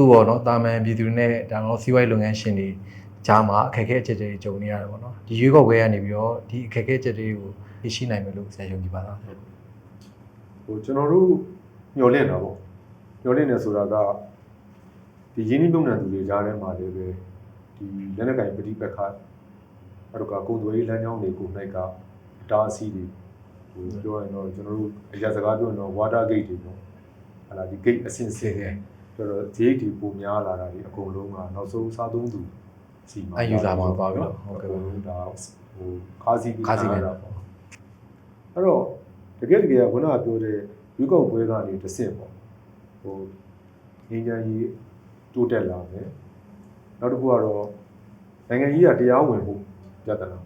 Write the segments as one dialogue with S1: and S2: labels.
S1: အခုပေါ့နော်တာမန်ပြည်သူတွေနဲ့ဒါတော့စီးပွားရေးလုပ်ငန်းရှင်တွေကြားမှာအခက်အခဲအချက်တွေကြုံနေရတယ်ပေါ့နော်ဒီရွေးကောက်ပွဲကနေပြီးတော့ဒီအခက်အခဲအချက်တွေကိုသိရှိနိုင်မယ်လို့ဆရာယုံကြည်ပါလား
S2: ဟိုကျွန်တော်တို့ညှော်လင့်တာပေါ့ညှော်လင့်နေဆိုတာကဒီရင်းနှီးမြှုပ်နှံသူတွေကြားထဲမှာလည်းပဲဒီလက်နက်ကင်ပဋိပက္ခအဲ့တော့ကကုန်သွယ်ရေးလမ်းကြောင်းတွေကို၌ကအတားအဆီးတွေဟိုပြောရရင်တော့ကျွန်တော်တို့အရာစကားပြောရင်တော့ water gate တွေပေါ့ဟာလာဒီ gate အဆင့်ဆင့်တွေ ဆိုတော့ဈေးတွေပုံများလာတာဒီအကုန်လုံးကနောက်ဆုံးစားသုံးသူစီမှာ
S1: အဲ user မှာသွားပြီးတော့ဟုတ်ကဲ့
S2: အကုန်လုံးဒါဟိုခါးစီးပြီး
S1: ခါးစီးပြီး
S2: တာပေါ့အဲ့တော့တကယ်တကယ်ကခုနကပြောတဲ့ရွေးကောက်ပွဲကနေတစ်ဆင့်ပေါ့ဟိုငင်းချမ်းကြီးတိုးတက်လာမယ်နောက်တစ်ခုကတော့နိုင်ငံကြီးကတရားဝင်ဖို့ပြဿနာ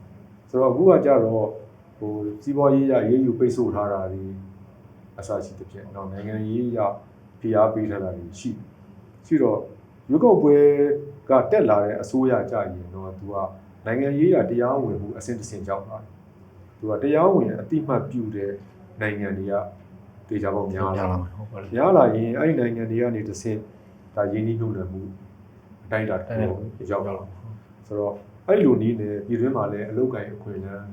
S2: ဆိုတော့အခုကကြတော့ဟိုစီးပွားရေးရရေးယူပိတ်ဆို့ထားတာဒီအစရှိတဲ့ဖြစ်တော့နိုင်ငံရေးရ ဖိအားပေးထားတာတွေရှိရှိတော့ရွေးကောက်ပွဲကတက်လာတဲ့အစိုးရကြရင်တော့သူကနိုင်ငံရေးရတရားဝင်မှုအဆင့်တစ်ဆင့်ကြောက်လာတယ်သူကတရားဝင်အတိမတ်ပြုတဲ့နိုင်ငံတွေကတေချာပေါက်များလာ
S1: လာမှာဟုတ်ပါလား
S2: ရလာရင်အဲ့ဒီနိုင်ငံတွေကနေတစ်ဆင့်ဒါရင်းနှီးမြှုပ်နှံမှုအတိုင်းအတာတစ်ခုရောက်လာဆိုတော့အဲ့လိုနည်းနဲ့ပြည်တွင်းမှာလည်းအလုပ်ကိုင်အခွင့်အလမ်း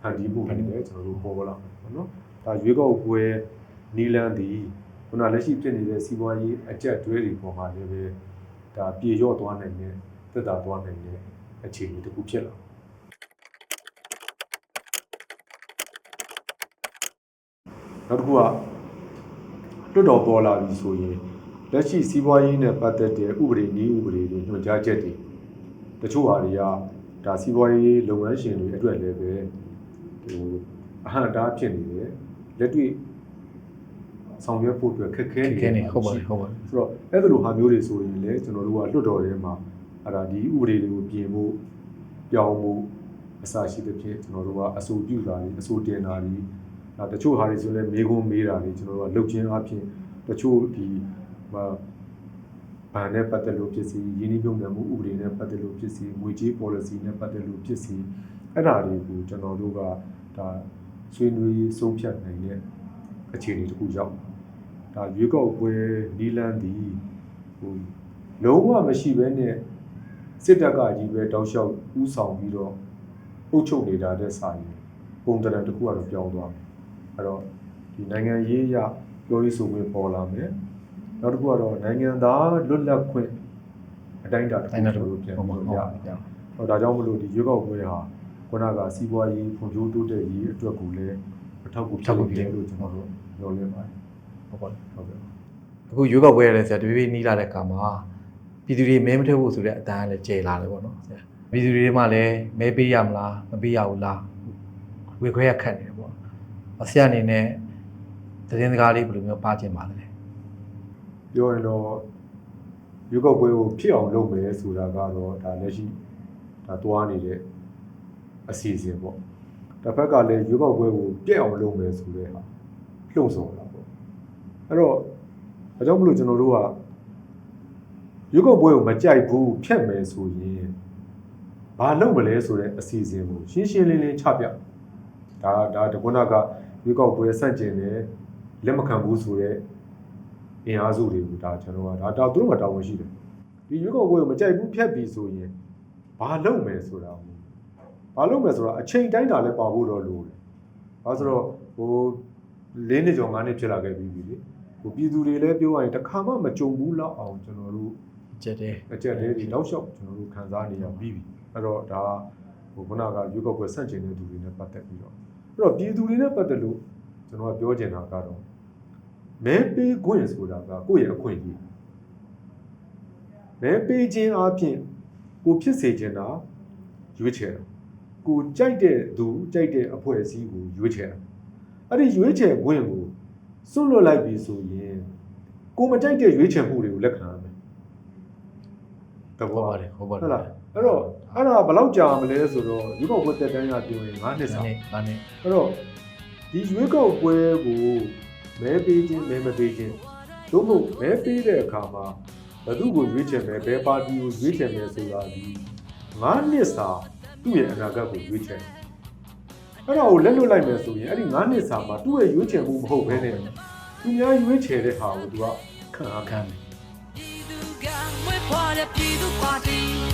S2: ဖန်တီးမှုတွေလည်းကျွန်တော်တို့ပေါ်ပေါ်လာမှာပေါ့နော်ဒါရွေးကောက်ပွဲနီလန်းဒီ ခုနလက်ရှိဖြစ်နေတဲ့စီးပွားရေးအကျက်တွဲတွေပေါ်မှာလည်းပဲဒါပြေလျော့သွားနိုင်တဲ့သက်သာသွားနိုင်တဲ့အခြေအနေတစ်ခုဖြစ်လာနောက်တစ်ခုကတွတ်တော်ပေါ်လာပြီဆိုရင်လက်ရှိစီးပွားရေးနဲ့ပတ်သက်တဲ့ဥပဒေနည်းဥပဒေတွေညွှန်ကြားချက်တွေတချို့ဟာတွေကဒါစီးပွားရေးလုပ်ငန်းရှင်တွေအတွက်လည်းပဲဟိုအဟန့်အတားဖြစ်နေတယ်လက်တွေ့ ဆောင်ရွက်ဖို့အတွက်ခက်ခဲနေ
S1: ခဲနေဟုတ်ပါပြီဟုတ်ပါပြီ
S2: ဆိုတော့အဲ့လိုဟာမျိုးတွေဆိုရင်လည်းကျွန်တော်တို့ကလွတ်တော်ထဲမှာအဲ့ဒါဒီဥပဒေတွေကိုပြင်ဖို့ပြောင်းဖို့အစရှိတဲ့ဖြင့်ကျွန်တော်တို့ကအဆိုပြုတာတွေအဆိုတင်တာတွေဒါတချို့ဟာတွေဆိုလည်းမေးခွန်းမေးတာတွေကျွန်တော်တို့ကလုပ်ချင်းအပြင်တချို့ဒီမဘာနဲ့ပတ်သက်လို့ဖြစ်စီရင်းနှီးမြှုပ်နှံမှုဥပဒေနဲ့ပတ်သက်လို့ဖြစ်စီငွေကြေး policy နဲ့ပတ်သက်လို့ဖြစ်စီအဲ့ဒါတွေကိုကျွန်တော်တို့ကဒါဆွေးနွေးဆုံးဖြတ်နိုင်တဲ့အခြေအနေတစ်ခုရောက် ဒါရွေးကောက်ပွဲနီလန်းဒီဟိုလုံးဝမရှိဘဲနဲ့စစ်တပ်ကကြီးပဲတောက်လျှောက်ဥဆောင်ပြီးတော့အုပ်ချုပ်နေတာတဲ့စာရင်ပုံတရံတစ်ခုကတော့ပြောင်းသွားတယ်အဲ့တော့ဒီနိုင်ငံရေးအရပြောရေးဆိုခွင့်ပေါ်လာမယ်နောက်တစ်ခုကတော့နိုင်ငံသားလွတ်လပ်ခွင့်အတိုင်းအတာတစ်ခု
S1: တိုင်းတော့
S2: ကျွန်
S1: ဟု
S2: တော်
S1: တ်
S2: တို့
S1: ပါ
S2: ပြန်
S1: ဟုတ်
S2: ပြီး
S1: ပါ
S2: တော့ရ
S1: ဟုတ်
S2: ဟောဒါကြောင့်မလို့ဒီရွေးကောက်ပွဲဟာခုနကစီးပွားရေးဖွံ့ဖြိုးတိုးတက်ရေးအတွက်ကိုလည်းအထောက်အကူဖြစ်တယ်လို့ကျွန်တော်တို့ပြောလင်းပါတယ်
S1: ဟုတ်ပါလား
S2: ဟုတ်ကဲ့
S1: အခုရွေးကောက်ပွဲရတဲ့ဆရာတပြေးပြေးနီးလာတဲ့အခါမှာပြည်သူတွေမဲမထည့်ဖို့ဆိုတဲ့အတန်းကလည်းကျေလာတယ်ပေါ့နော်ဆရာပြည်သူတွေမှလည်းမဲပေးရမလားမပေးရဘူးလားဝေခွဲရခတ်နေတယ်ပေါ့ဆရာအနေနဲ့သတင်းစကားလေးဘယ်လိုမျိုးပါကျင်ပါလဲ
S2: ပြောရင်တော့ရွေးကောက်ပွဲကိုဖြစ်အောင်လုပ်မယ်ဆိုတာကတော့ဒါလက်ရှိဒါတွားနေတဲ့အစီအစဉ်ပေါ့တစ်ဖက်ကလည်းရွေးကောက်ပွဲကိုပြည့်အောင်လုပ်မယ်ဆိုတဲ့ဟာလှုံ့ဆော်တာပေါ့အဲ့တော့ ဒါကြောင့်မလို့ကျွန်တော်တို့ကရွေးကောက်ပွဲကိုမကြိုက်ဘူးဖြတ်မယ်ဆိုရင်ဘာလုပ်မလဲဆိုတဲ့အစီအစဉ်ကိုရှင်းရှင်းလင်းလင်းချပြဒါဒါတကွန်းကရွေးကောက်ပွဲဆန့်ကျင်တယ်လက်မခံဘူးဆိုတဲ့အင်အားစုတွေကိုဒါကျွန်တော်ကဒါဒါသူတို့ကတာဝန်ရှိတယ်ဒီရွေးကောက်ပွဲကိုမကြိုက်ဘူးဖြတ်ပြီဆိုရင်ဘာလုပ်မယ်ဆိုတာကိုဘာလုပ်မယ်ဆိုတာအချိန်တိုင်းတာလည်းပါဖို့တော့လိုတယ်ဘာဆိုတော့ဟို၄နှစ်ကျော်၅နှစ်ဖြစ်လာခဲ့ပြီပြီလေ ဟိုပြည်သူတွေလည်းပြောရရင်တစ်ခါမှမကြုံဘူးလောက်အောင်ကျွန်တော်တို့
S1: ကျက်တယ်
S2: အကြက်လေးတွေတောက်လျှောက်ကျွန်တော်တို့ခံစားနေရပြီးပြီအဲ့တော့ဒါဟိုခုနကရွေးကောက်ပွဲဆန့်ကျင်တဲ့သူတွေနဲ့ပတ်သက်ပြီးတော့အဲ့တော့ပြည်သူတွေနဲ့ပတ်သက်လို့ကျွန်တော်ကပြောချင်တာကတော့မဲပေးခွင့်ဆိုတာကကိုယ့်ရဲ့အခွင့်အရေးမဲပေးခြင်းအပြင်ကိုဖြစ်စေချင်တာရွေးချယ်တာကိုကြိုက်တဲ့သူကြိုက်တဲ့အဖွဲ့အစည်းကိုရွေးချယ်တာအဲ့ဒီရွေးချယ်ခွင့်ကို စွန့်လွတ်လိုက်ပြီဆိုရင်ကိုမကြိုက်တဲ့ရွေးချယ်မှုတွေကိုလက်ခံရမယ်တ
S1: ဟုတ်
S2: ဘော
S1: ပါတယ်ဟုတ်ပါ
S2: ဟုတ်လားအဲ့တော့အဲ့ဒါဘယ်လောက်ကြာမလဲဆိုတော့ရွေးကောက်ပွဲတက်တန်းရပြောရင်9နှစ်စာ
S1: နေ့ငါနေ့
S2: အဲ့တော့ဒီရွေးကောက်ပွဲကိုမဲပေးခြင်းမဲမပေးခြင်းတို့မို့မဲပေးတဲ့အခါမှာဘယ်သူ့ကိုရွေးချယ်မယ်ဘယ်ပါတီကိုရွေးချယ်မယ်ဆိုတာဒီ9နှစ်စာသူ့ရဲ့အနာဂတ်ကိုရွေးချယ် အဲ့ဒါကိုလက်လွတ်လိုက်မယ်ဆိုရင်အဲ့ဒီ9နှစ်စာမှာသူ့ရဲ့ရွေးချယ်မှုမဟုတ်ဘဲနဲ့သူများရွေးချယ်တဲ့ဟာကိုသူကခံအားခံ
S1: ခံတယ်
S3: ခွာတဲ့ပြည်သူပါတီ